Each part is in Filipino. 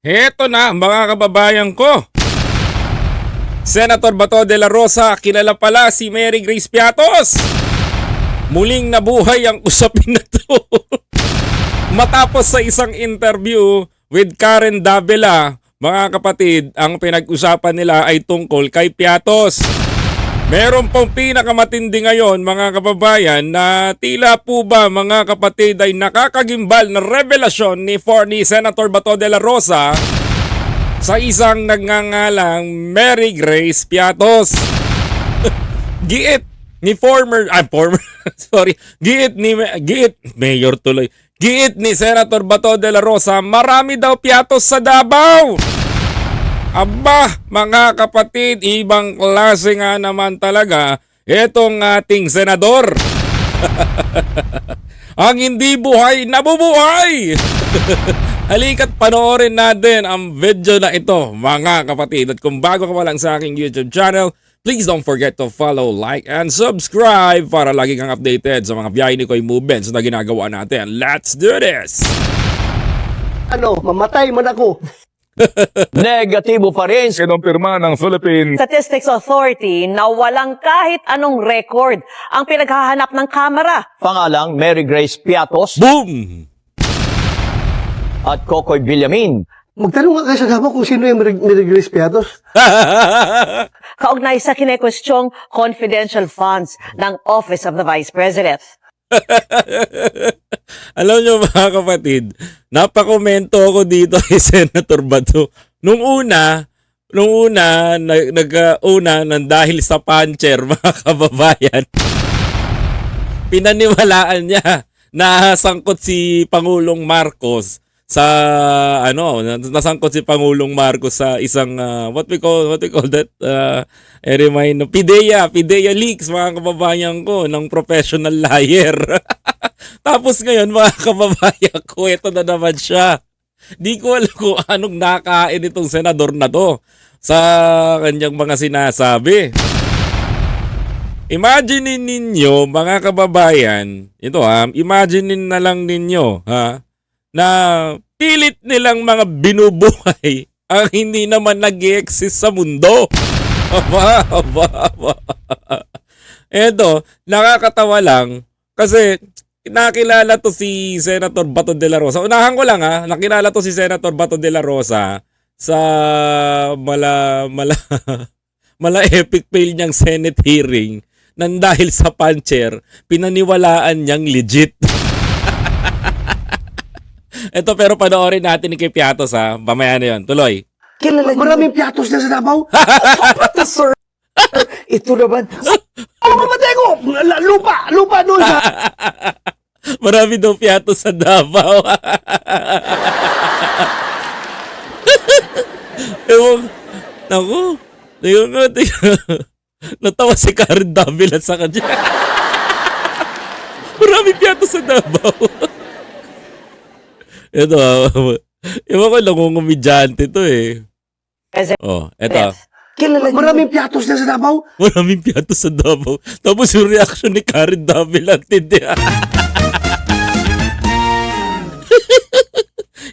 Heto na mga kababayan ko. Senator Bato de la Rosa, kilala pala si Mary Grace Piatos. Muling nabuhay ang usapin na to. Matapos sa isang interview with Karen Davila, mga kapatid, ang pinag-usapan nila ay tungkol kay Piatos. Meron pong pinakamatindi ngayon mga kababayan na tila po ba mga kapatid ay nakakagimbal na revelasyon ni, for, ni Senator Bato de la Rosa sa isang nagngangalang Mary Grace Piatos. Giit ni former, ah former, sorry, giit ni, giit, mayor tuloy, giit ni Senator Bato de la Rosa, marami daw piatos sa Davao. Aba, mga kapatid, ibang klase nga naman talaga itong ating senador. ang hindi buhay, nabubuhay! Halika't panoorin natin ang video na ito, mga kapatid. At kung bago ka lang sa aking YouTube channel, please don't forget to follow, like, and subscribe para lagi kang updated sa mga biyahe ni Koy movements na ginagawa natin. Let's do this! ano, mamatay man ako. Negatibo pa rin kinumpirma ng Philippine Statistics Authority na walang kahit anong record ang pinaghahanap ng kamera. pangalang Mary Grace Piatos Boom! at Kokoy Villamin. Magtanong nga kayo sa Davao kung sino yung Mary Mary Grace Piatos. Kaugnay sa kinekwestyong confidential funds ng Office of the Vice President. Alam nyo mga kapatid, napakomento ako dito kay Senator Bato. Nung una, nung una, nag, nag-una nang dahil sa puncher mga kababayan, pinaniwalaan niya na sangkot si Pangulong Marcos sa ano nasangkot si Pangulong Marcos sa isang ah, what we call what we call that uh, I remind Pidea Pidea leaks mga kababayan ko ng professional liar. Tapos ngayon mga kababayan ko ito na naman siya. Di ko alam kung anong nakain itong senador na to sa kanyang mga sinasabi. Imagine ninyo mga kababayan, ito ha, imagine na lang ninyo ha, na pilit nilang mga binubuhay ang hindi naman nag exist sa mundo. Aba, aba, aba. Eto, nakakatawa lang kasi nakilala to si Senator Bato de la Rosa. Unahan ko lang ha, nakilala to si Senator Bato de la Rosa sa mala mala mala epic fail niyang Senate hearing nang dahil sa puncher, pinaniwalaan niyang legit. Ito pero panoorin natin ni kay Piatos ha. Pamaya na yun. Tuloy. Kilala Maraming Piatos na sa Davao. Ito, sir. Ito naman. oh, mamatay ako! L- Lupa! Lupa doon sa... Marami daw Piatos sa Davao. Ewan. Naku. Tingnan nga. tingnan. Natawa si Karen Davila sa kanya. Marami Piatos sa Davao. Ito. Ewan ko lang kung komedyante to eh. President. Oh, eto. Kilala niyo. Maraming Piatos na sa Davao. Maraming piatos sa Davao. Tapos yung reaction ni Karen Davila, tindi.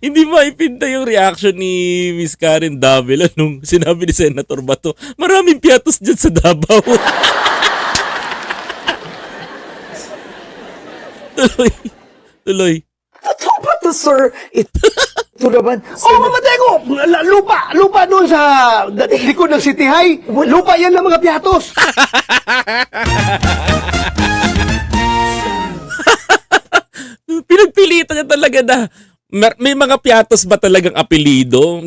Hindi maipinta yung reaction ni Miss Karen Davila nung sinabi ni Senator Bato, maraming piatos dyan sa Davao. tuloy. Tuloy. Ito, sir? Ito, ito naman. Oh, mamatay ako! L- Lupa! Lupa doon sa likod ng City High. Lupa yan ng mga Piatos. Pinagpilitan niya talaga na may mga piatos ba talagang apelido?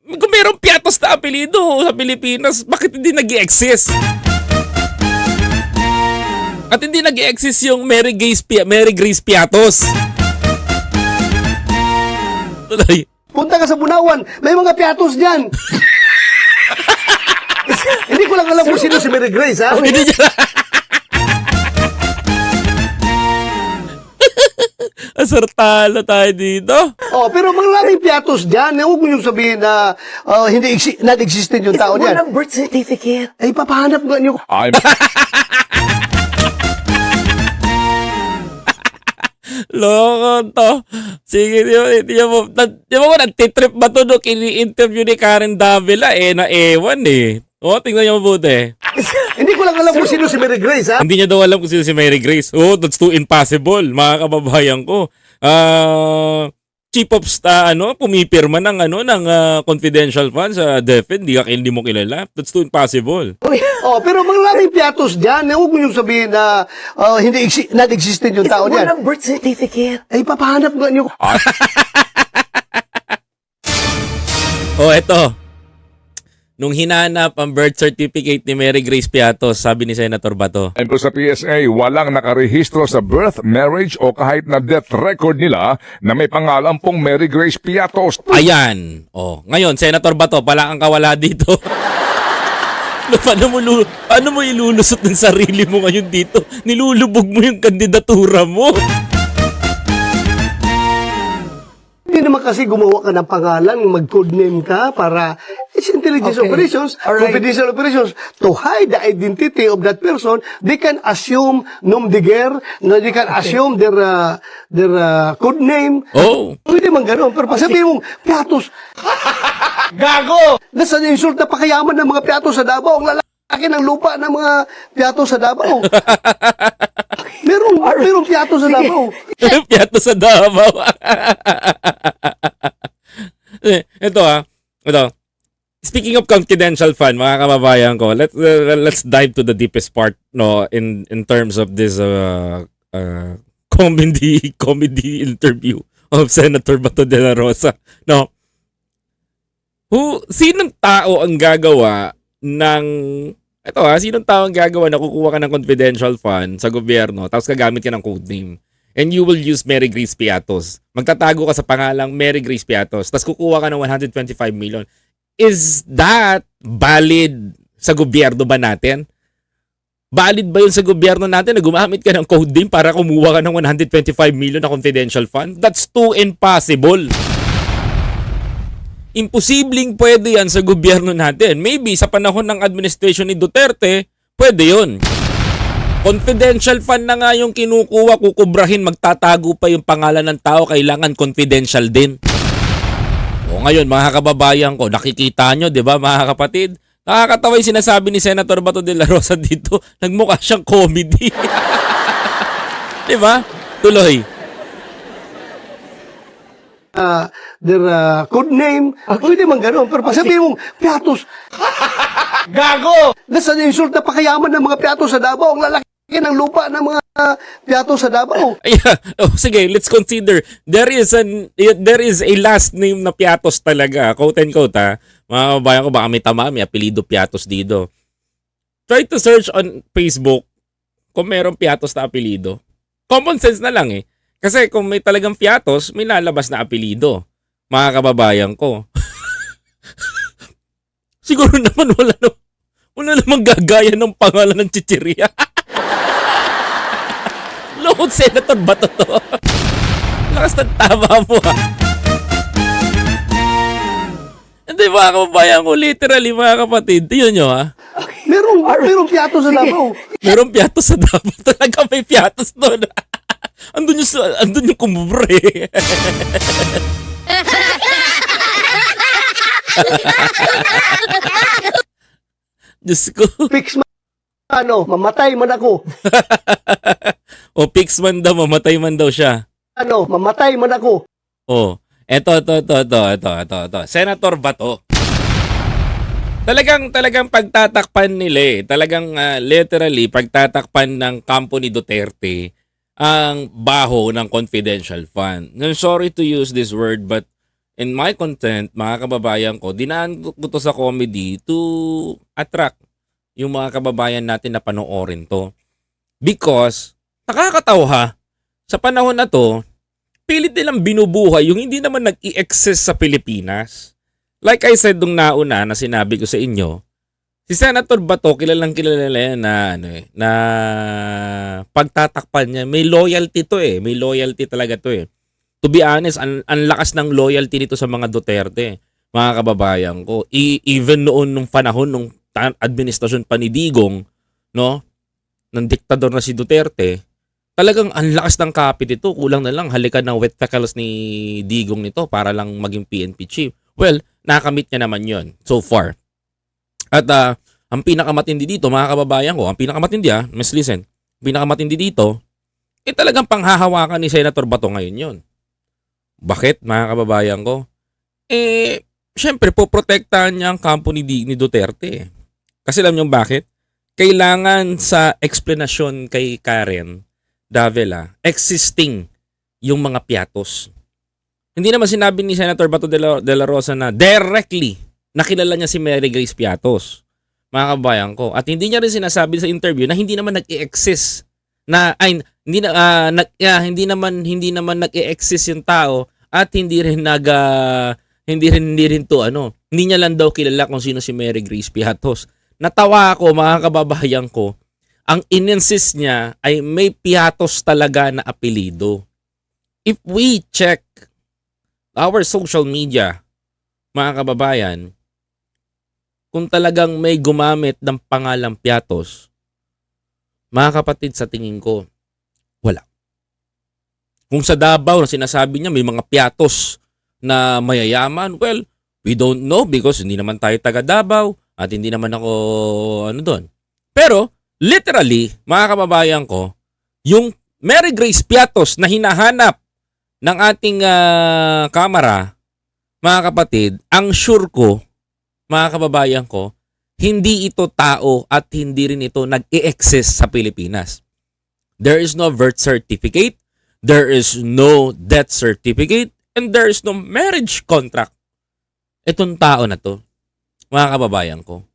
Kung mayroong piatos na apelido sa Pilipinas, bakit hindi nag exist At hindi nag exist yung Mary Grace, Pi- Mary Grace Piatos. Tuloy. Punta ka sa Bunawan, may mga Piatos dyan. Hindi ko lang alam kung sino si Mary Grace, ha? Hindi niya Asartalo tayo dito. Oh, pero maraming Piatos dyan. Huwag mo yung sabihin na ah, hindi exi- not-existent yung tao dyan. Walang birth certificate. Ay, papahanap nga niyo. I'm Loko to. Sige, di mo, di mo, di ko nagtitrip ba to no kini-interview ni Karen Davila eh, na ewan eh. O, tingnan niyo mabuti. Hindi ko lang alam kung sino si Mary Grace, ha? Hindi niya daw alam kung sino si Mary Grace. Oh, that's too impossible, mga kababayan ko. Ah, chief of sta ano, pumipirma ng ano ng ah, confidential funds sa DepEd, hindi ka hindi mo kilala. That's too impossible. Oh, pero maraming piatos diyan. Huwag mo yung sabihin na ah, hindi exi- not existent yung tao diyan. Walang birth certificate. Ay, papahanap nga niyo. Oh, eto. Nung hinanap ang birth certificate ni Mary Grace Piatos, sabi ni Senator Bato, Ayon po sa PSA, walang nakarehistro sa birth, marriage o kahit na death record nila na may pangalan pong Mary Grace Piatos. Ayan. Oh, ngayon Senator Bato, pala kang kawala dito. No, paano mo, paano mo ilulusot ng sarili mo ngayon dito? Nilulubog mo yung kandidatura mo. Hindi naman kasi gumawa ka ng pangalan, mag-codename ka para intelligence Okay. operations, Alright. confidential operations. To hide the identity of that person, they can assume nom de guerre, no, they can assume their uh, their uh, codename. Oh. Pwede man ganun. Pero pag sabihin mong, piatos, gago! Nasa insult na pakayaman ng mga piatos sa Davao, ang lalaki ng lupa ng mga piatos sa Davao. merong, merong piatos sa Davao. Piato sa Davao. Ito ah. Ito. Speaking of confidential fund, mga kababayan ko, let's uh, let's dive to the deepest part no in in terms of this uh, uh, comedy comedy interview of Senator Bato de la Rosa. No. Who sinong tao ang gagawa ng ito ha, sinong tao ang gagawa na kukuha ka ng confidential fund sa gobyerno tapos gagamit ka ng code name and you will use Mary Grace Piatos. Magtatago ka sa pangalang Mary Grace Piatos tapos kukuha ka ng 125 million. Is that valid sa gobyerno ba natin? Valid ba yun sa gobyerno natin na gumamit ka ng code name para kumuha ka ng 125 million na confidential fund? That's too impossible. Imposibleng pwede yan sa gobyerno natin. Maybe sa panahon ng administration ni Duterte, pwede yun. Confidential fund na nga yung kinukuha, kukubrahin, magtatago pa yung pangalan ng tao, kailangan confidential din. O ngayon, mga kababayan ko, nakikita nyo, di ba mga kapatid? Nakakatawa yung sinasabi ni Senator Bato de la Rosa dito. Nagmukha siyang comedy. di ba? Tuloy. uh, their uh, code name. Pwede man ganun. Pero pag sabihin mong, piatos, gago! Nasa insult na pakayaman ng mga piatos sa Davao. Ang lalaki ng lupa ng mga piatos sa Davao. Yeah. Oh, sige, let's consider. There is an there is a last name na Piatos talaga. Quote and quote ha. Mga kababayan ko baka may tama, may apelido Piatos dito. Try to search on Facebook kung merong Piatos na apelido. Common sense na lang eh. Kasi kung may talagang Piatos, may lalabas na apelido. Mga kababayan ko. Siguro naman wala na, wala namang gagaya ng pangalan ng chichirya. Lord Senator Bato to. Lakas ng tama mo ha. Hindi mga kababayan ko, literally mga kapatid, yun nyo ha. Merong, merong piatos sa Davao. Meron piatos sa Davao. Talaga may piatos doon. andun yung, andun yung kumubre. Diyos ko. Fix man, ano, mamatay man ako. O fix man daw, mamatay man daw siya. Ano, mamatay man ako. Oh, eto, eto, eto, eto, eto, eto, eto. Senator Bato. Talagang, talagang pagtatakpan nila eh. Talagang ah, literally, pagtatakpan ng kampo ni Duterte ang baho ng confidential fund. I'm sorry to use this word, but in my content, mga kababayan ko, dinaan ko to sa comedy to attract yung mga kababayan natin na panoorin to. Because, nakakatawa sa panahon na to, pilit nilang binubuhay yung hindi naman nag-i-excess sa Pilipinas. Like I said nung nauna na sinabi ko sa inyo, si Senator Bato, kilalang kilala yan na, ano eh, na pagtatakpan niya. May loyalty to eh. May loyalty talaga to eh. To be honest, ang, ang lakas ng loyalty nito sa mga Duterte, mga kababayan ko. E- even noon nung panahon nung administrasyon pa ni Digong, no, ng diktador na si Duterte, talagang ang lakas ng kapit ito. Kulang na lang halikan ng wet feckles ni Digong nito para lang maging PNP chief. Well, nakamit niya naman yon so far. At ah, ang pinakamatindi dito, mga kababayan ko, ang pinakamatindi ah, mas listen, pinakamatindi dito, eh talagang panghahawakan ni Senator Bato ngayon yon. Bakit, mga kababayan ko? Eh, syempre, poprotektahan niya ang kampo ni, Di- ni Duterte. Kasi alam niyo bakit? Kailangan sa explanation kay Karen Davila, existing yung mga piatos. Hindi naman sinabi ni Senator Bato de la, de la Rosa na directly nakilala niya si Mary Grace Piatos. Mga kabayan ko. At hindi niya rin sinasabi sa interview na hindi naman nag-i-exist na ay hindi na ah, nag, yeah, hindi naman hindi naman nag-i-exist yung tao at hindi rin nag ah, hindi rin hindi rin to ano. Hindi niya lang daw kilala kung sino si Mary Grace Piatos. Natawa ako mga kababayan ko. Ang in-insist niya ay may Piatos talaga na apelido. If we check our social media, mga kababayan, kung talagang may gumamit ng pangalang Piatos, mga kapatid sa tingin ko, wala. Kung sa Davao na sinasabi niya may mga Piatos na mayayaman, well, we don't know because hindi naman tayo taga Davao at hindi naman ako ano doon. Pero, literally, mga kababayan ko, yung Mary Grace Piatos na hinahanap ng ating kamera, mga kapatid, ang sure ko, mga kababayan ko, hindi ito tao at hindi rin ito nag-i-exist sa Pilipinas. There is no birth certificate, there is no death certificate, and there is no marriage contract. Itong tao na to, mga kababayan ko.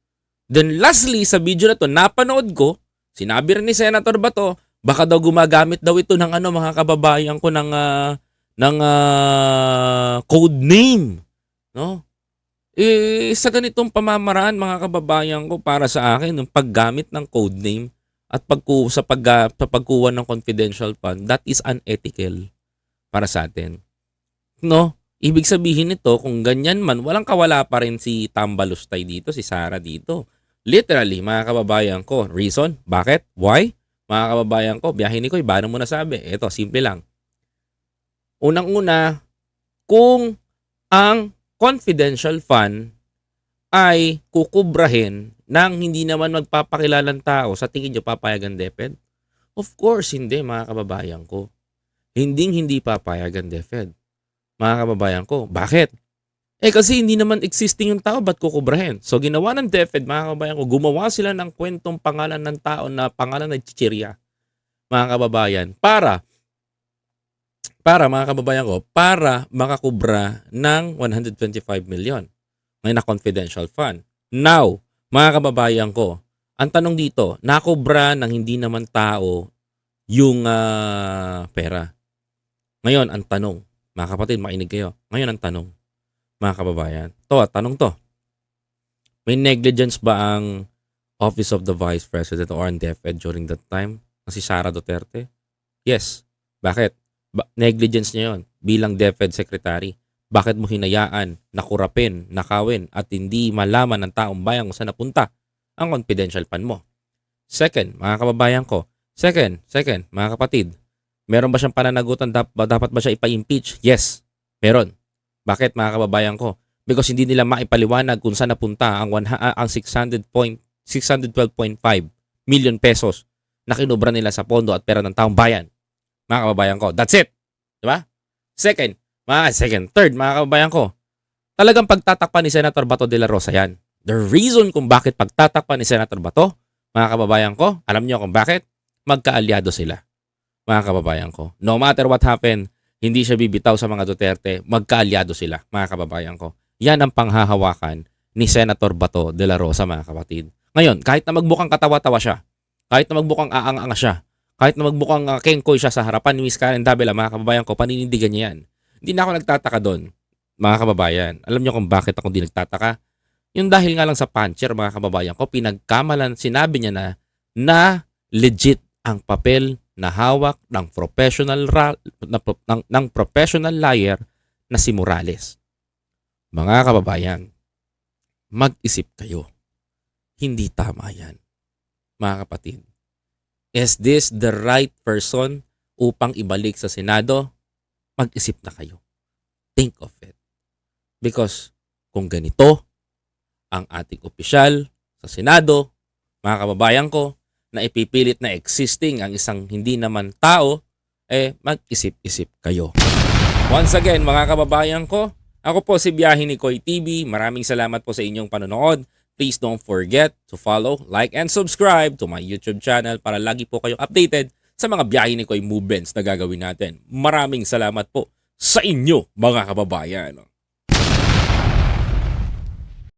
Then lastly, sa video na to, napanood ko, sinabi rin ni Senator Bato, baka daw gumagamit daw ito ng ano mga kababayan ko ng ah, ng ah, code name, no? Eh sa ganitong pamamaraan mga kababayan ko para sa akin yung paggamit ng code name at pagku sa pag sa pagkuha ng confidential fund, that is unethical para sa atin. No? Ibig sabihin nito, kung ganyan man, walang kawala pa rin si Tambalustay dito, si Sara dito. Literally, mga kababayan ko. Reason? Bakit? Why? Mga kababayan ko, biyahe ni Koy, paano mo nasabi? Ito, simple lang. Unang-una, kung ang confidential fund ay kukubrahin ng hindi naman magpapakilalang tao, sa tingin nyo papayagan DepEd? Of course, hindi mga kababayan ko. Hinding hindi papayagan DepEd. Mga kababayan ko. Bakit? Eh kasi hindi naman existing yung tao, ba't kukubrahin? So ginawa ng DepEd, mga kababayan ko, gumawa sila ng kwentong pangalan ng tao na pangalan ng chichirya. Mga kababayan, para para mga kababayan ko, para makakubra ng 125 million ngayon na confidential fund. Now, mga kababayan ko, ang tanong dito, nakubra ng hindi naman tao yung ah, pera. Ngayon, ang tanong, mga kapatid, makinig kayo. Ngayon, ang tanong, mga kababayan. To, tanong to. May negligence ba ang Office of the Vice President or ang DepEd during that time? Na si Sara Duterte? Yes. Bakit? Ba- negligence niya yon bilang DepEd Secretary. Bakit mo hinayaan, nakurapin, nakawin at hindi malaman ng taong bayan kung saan napunta ang confidential fund mo? Second, mga kababayan ko. Second, second, mga kapatid. Meron ba siyang pananagutan? Dapat ba siya ipa-impeach? Yes, meron. Bakit mga kababayan ko? Because hindi nila maipaliwanag kung saan napunta ang, one, ah, ang 600 point, 612.5 million pesos na kinubra nila sa pondo at pera ng taong bayan. Mga kababayan ko. That's it. Di ba? Second, mga second, third, mga kababayan ko. Talagang pagtatakpan ni Senator Bato de la Rosa yan. The reason kung bakit pagtatakpan ni Senator Bato, mga kababayan ko, alam niyo kung bakit? Magkaalyado sila. Mga kababayan ko. No matter what happened, hindi siya bibitaw sa mga Duterte, magkaalyado sila, mga kababayan ko. Yan ang panghahawakan ni Senator Bato de la Rosa, mga kapatid. Ngayon, kahit na magbukang katawa-tawa siya, kahit na magbukang aang-anga siya, kahit na magbukang uh, kengkoy siya sa harapan ni Miss Karen Davila, mga kababayan ko, paninindigan niya yan. Hindi na ako nagtataka doon, mga kababayan. Alam niyo kung bakit ako hindi nagtataka? Yung dahil nga lang sa puncher, mga kababayan ko, pinagkamalan, sinabi niya na, na legit ang papel na hawak ng professional ra- na, ng, ng professional liar na si Morales. Mga kababayan, mag-isip kayo. Hindi tama yan. Mga kapatid. Is this the right person upang ibalik sa Senado, mag-isip na kayo. Think of it. Because kung ganito ang ating opisyal sa Senado, mga kababayan ko, na ipipilit na existing ang isang hindi naman tao, eh mag-isip-isip kayo. Once again, mga kababayan ko, ako po si Biyahe ni Koy TV. Maraming salamat po sa inyong panonood. Please don't forget to follow, like, and subscribe to my YouTube channel para lagi po kayong updated sa mga Biyahe ni Koy movements na gagawin natin. Maraming salamat po sa inyo, mga kababayan.